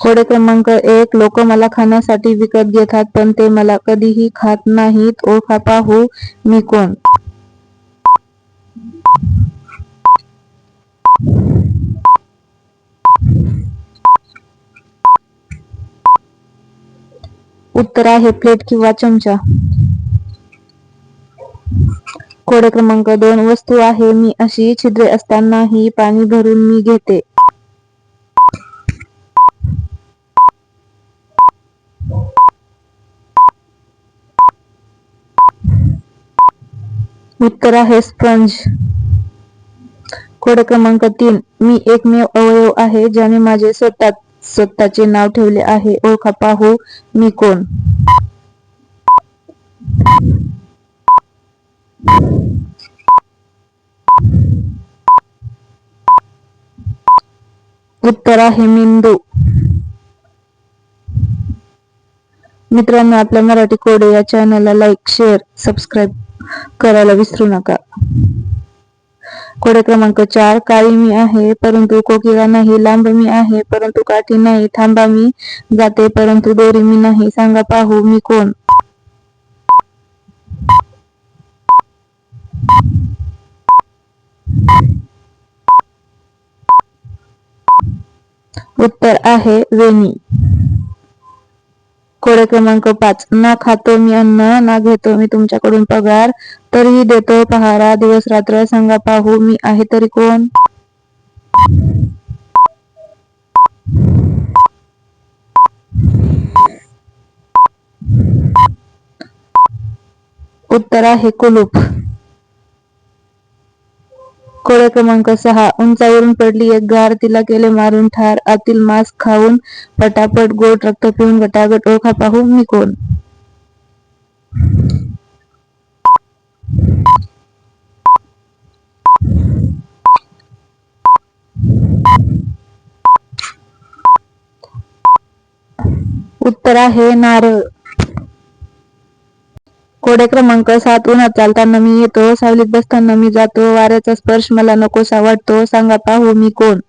खोडे क्रमांक एक लोक मला खाण्यासाठी विकत घेतात पण ते मला कधीही खात नाहीत. ओळखा पाहू मी कोण? उत्तर आहे प्लेट किंवा चमचा. खोडे क्रमांक दोन वस्तू आहे मी अशी छिद्रे असतानाही पाणी भरून मी घेते. उत्तर आहे स्पंज कोड क्रमांक तीन. मी एकमेव अवयव आहे ज्याने माझे स्वतः स्वतःचे नाव ठेवले आहे. ओळखा पाहू मी कोण? उत्तर आहे मेंदू. मित्रांनो आपल्या मराठी कोडे या चॅनलला लाईक शेअर सबस्क्राईब करायला विसरू नका. कोडे क्रमांक चार काळी मी आहे परंतु कोकिळा नाही लांब मी आहे परंतु काठी नाही थांबा मी जाते परंतु दोरी मी नाही सांगा पाहू मी कोण? उत्तर आहे वेणी. कोडे क्रमांक पाच ना खातो मी अन्न ना घेतो मी तुमच्याकडून पगार तरीही देतो पहारा दिवस रात्र सांगा पाहू मी आहे तरी कोण? उत्तर आहे कुलूप. कोळे क्रमांक सहा. उंचावरून पडली एक गार तिला केले मारून ठार. आतील मांस खाऊन पटापट गोड रक्त पिऊन गटागट ओळखा पाहू मी कोण? उत्तर आहे नारळ कोडे क्रमांक सात उन्हात चालताना मी येतो सावलीत बसताना मी जातो वाऱ्याचा स्पर्श मला नकोसा वाटतो सांगा पाहू मी कोण?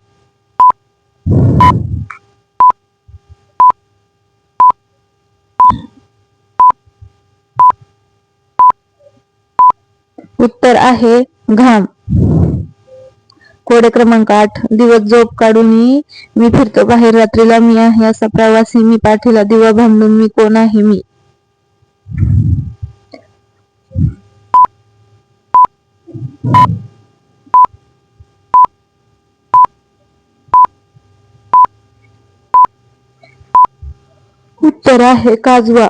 उत्तर आहे घाम. कोडे क्रमांक आठ. दिवस झोप काढून मी फिरतो. बाहेर रात्रीला मी आहे असा प्रवासी. मी पाठीला दिवा भांडून मी कोण आहे मी? उत्तर आहे काजवा.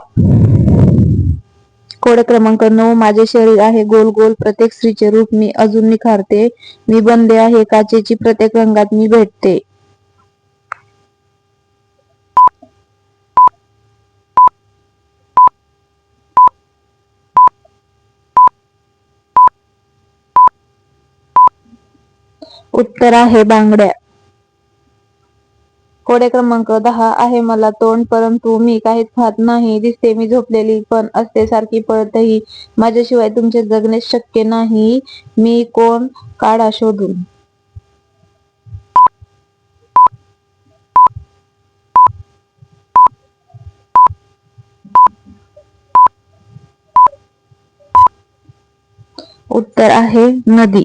कोड क्रमांक नऊ माझे शरीर आहे गोल गोल. प्रत्येक स्त्रीचे रूप मी अजून निखारते. मी बंदे आहे काचेची प्रत्येक रंगात मी भेटते. उत्तर आहे बांगड्या. कोडे क्रमांक दहा आहे मला तोंड परंतु मी काहीच खात नाही. दिसते मी झोपलेली पण असते सारखी पळतही. माझ्याशिवाय तुमचे जगणे शक्य नाही. मी कोण? काढा शोधून. उत्तर आहे नदी.